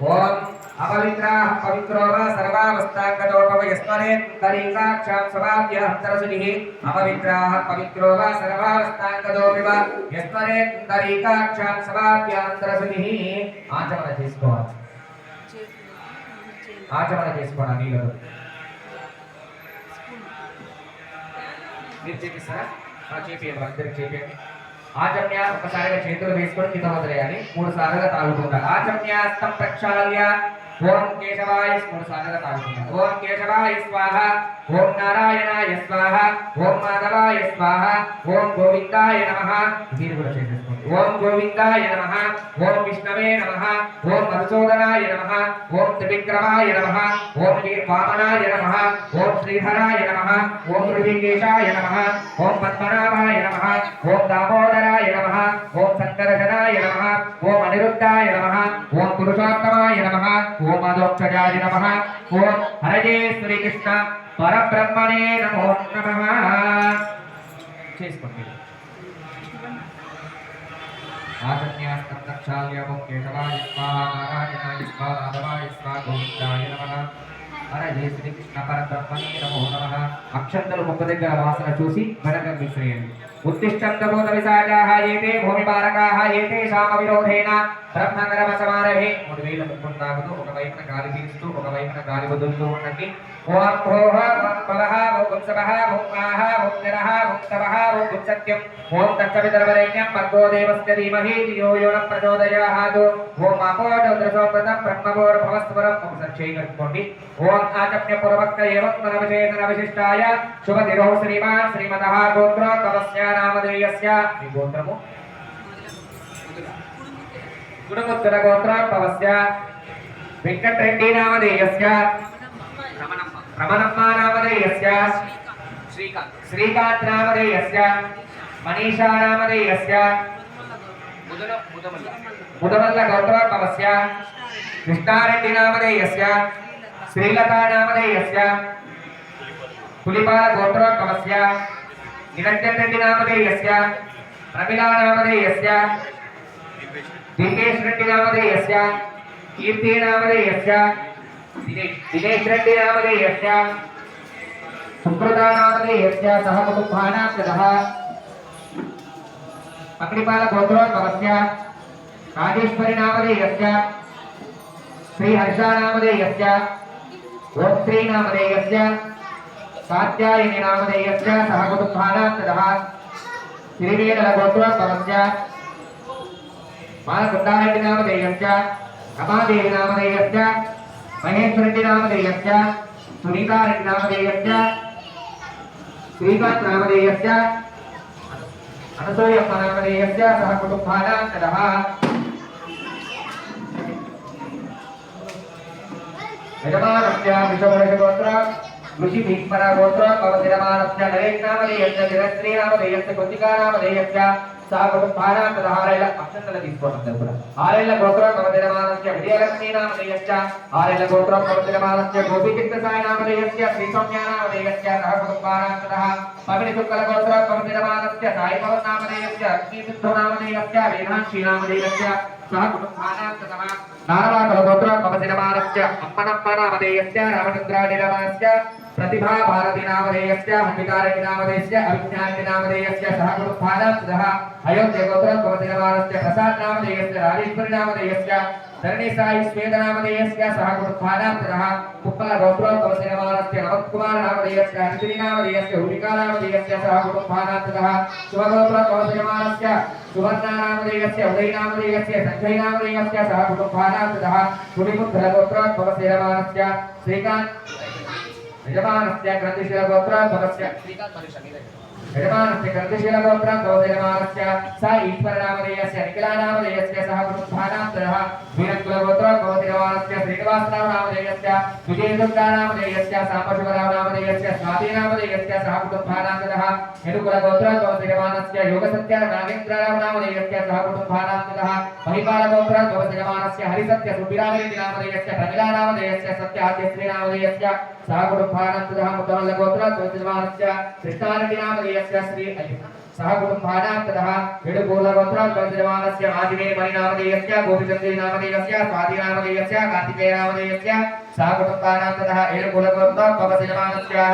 ఓం అపవిత్రా పవిత్రోవ సర్వావస్థాంగతోపయస్మరే తరీకాక్షాం స్వభావ్య హస్తరసుని అపవిత్రా పవిత్రోవ సర్వావస్థాంగతోపివ యస్మరే తరీకాక్షాం స్వభావ్య హస్తరసుని ఆచమన చేసుకోవాలి? ఆచమన చేసుకోవడం నీళ్ళు? మీరు చేపిస్తారా? చేపియండి అందరికి చేపియండి. ఆచమ్య ఒకసారిగా చేతులు వేసుకొని కింద వదిలేయాలి. మూడు సార్లుగా తాగుతుంటారు ఆచమ్యాస్తం ప్రక్షాళ్య ఓం కేశవాయ మూడు సార్లుగా ఓం కేశవాయ స్వాహ ఓం నారాయణాయ స్వాహ ఓం మాధవాయ స్వాహ ఓం గోవిందాయ నమ మీరు కూడా చేసేసుకోండి ఓం గోవిందాయ నమ ఓం విష్ణవే నమ ఓం మధుసూదనాయ నమ ఓం త్రివిక్రమాయ నమ ఓం వామనాయ నమ ఓం శ్రీహరాయ నమ ఓం ఋషికేశాయ నమ ఓం పద్మనాభాయ నమ ఓం దామోదరాయ నమ ఓం సంకర్షణాయ నమ ఓం అనిరుద్ధాయ నమ ఓం పురుషోత్తమాయ నమ ఓం అదోక్షజాయ నమ. ఓం హరజే శ్రీకృష్ణ పరబ్రహ్మణే నమో నమ. చేసుకోండి. ఆచన్యాస్తం కేశవాయ స్వాహ నారాయణాయ స్వాహ మాధవాయ స్వాహ గోవిందాయ శ్రీకృష్ణ పరబ్రహ్మణే నమో అక్షంతలు ముక్క దగ్గర వాసన చూసి వెనక విసిరేయండి ఉత్తిష్టంతభూత విశాఖాः ఏతే భూమిపాలకాः ఏతేషామ విరోధేన బ్రహ్మకరమ సమారభే మూడు వేల ముక్కులు తాగుతూ ఒక వైపున గాలి పీలుస్తూ ఒక వైపున గాలి వదులుతూ ఉండండి. ఓం భోః ఓం భవః ఓం గుంసవః ఓం ఆహ ఓం నిరః ఓం తవః ఓం ఓం తత్సవితర్వరేణ్యం భర్గో దేవస్య ధీమహి ధియో యో న ప్రచోదయాత్. ఓం ఓం ఆచమ్య ఏవం మనవచేతన విశిష్టాయ శ్రీమాన్ శ్రీమతః గోత్రో నామధేయస్య మీ గోత్రము గుణముత్తర గోత్ర పవస్య వెంకటరెడ్డి నామధేయస్య రమణమ్మ నామధేయస్య శ్రీకాంత్ నామధేయస్య మనీషా నామధేయస్య ముదమల్ల గౌతమ పవస్య కృష్ణారెడ్డి నామధేయస్య శ్రీలత నామధేయస్య పులిపాల గోత్రోత్పవస్య నిరంజన్ రెడ్డి నామధేయస్య ప్రమిళా నామధేయస్య దినేష్ రెడ్డి నామధేయస్య కీర్తి నామధేయస్య దినేష్ రెడ్డి నామధేయస్య సుకృత నామధేయస్య సహ కుటుంబానాం గతః గోత్రోద్భవస్య రాజేశ్వరి నామధేయస్య శ్రీ హర్ష నామధేయస్య గోత్రీ నామధేయస్య కాత్యాయని నామధేయస్య సహ కుటుంబానాం గతః శ్రీవేదల గోత్రోద్భవస్య బాలకుండారెడ్డి నామధేయస్య రమాదేవి నామధేయస్య మహేశ్వరెడ్డి నామధేయస్య సునీతారెడ్డి నామధేయస్య శ్రీకాంత్ నామధేయస్య అనసూయప్ప నామధేయస్య సహ కుటుంబానాం కలహ యజమానస్య విషవృషగోత్ర ఋషి భీష్మర గోత్ర పవతిరమానస్య నరేష్ నామధేయస్య దినశ్రీ నామధేయస్య కృతికా నామధేయస్య సహ ఆరేళ్ళ అక్షంతలు తీసుకోవడం కూడా ఆరేళ్ళ గోత్ర పవతిరమానస్య విజయలక్ష్మీ నామధేయస్య ఆరేళ్ళ గోత్ర పవతిరమానస్య గోపీచిత్త సాయి నామధేయస్య శ్రీ సౌమ్య నామధేయస్య సహ కుటుంబానాం కలహ పవిని శుక్ల గోత్ర పవతిరమానస్య సాయి భవన్ నామధేయస్య అగ్ని సిద్ధు నామధేయస్య వేదాంశీ నామధేయస్య సహ కుటుంబానాం కలహ నారవాకల గోత్ర పవతిరమానస్య అమ్మనమ్మ నామధేయస్య प्रतिभा भारती नामधेयस्य हंविकारेणि नामधेयस्य अभिज्ञानि नामधेयस्य सह कुटुम्बानां सह अयोध्य गोत्र भवतिरमानस्य प्रसाद नामधेयस्य राजेश्वरी नामधेयस्य धरणी साई स्वेद नामधेयस्य सह कुटुम्बानां सह कुप्पल गोत्र भवतिरमानस्य नवकुमार नामधेयस्य हरिश्री नामधेयस्य हुलिका नामधेयस्य सह कुटुम्बानां सह शुभगोत्र भवतिरमानस्य सुवर्णा नामधेयस्य उदय नामधेयस्य संजय नामधेयस्य सह कुटुम्बानां सह कुडिमुद्र गोत्र भवतिरमानस्य श्रीकान्त యజమానస్య గ్రంథిశీల గోత్ర భవస్య యజమానస్య గ్రంథిశీల గోత్ర గోదయమానస్య స ఈశ్వర నామధేయస్య నిఖిలా నామధేయస్య సహ సహ కుటుంబానాం తరః యదుకుల గోత్ర సహ హరిసత్య సుబ్బిరామరెడ్డి నామధేయస్య సహ కృష్ణారెడ్డి నామధేయస్య శ్రీ सह कुटुम्बानां ततः हिडुकूलगोत्र कलसिरमानस्य आदिवे मणिनामधेयस्य गोपिचन्द्री नामधेयस्य स्वाति नामधेयस्य कार्तिकेय नामधेयस्य सह कुटुम्बानां ततः हिडुकूलगोत्र कलसिरमानस्याः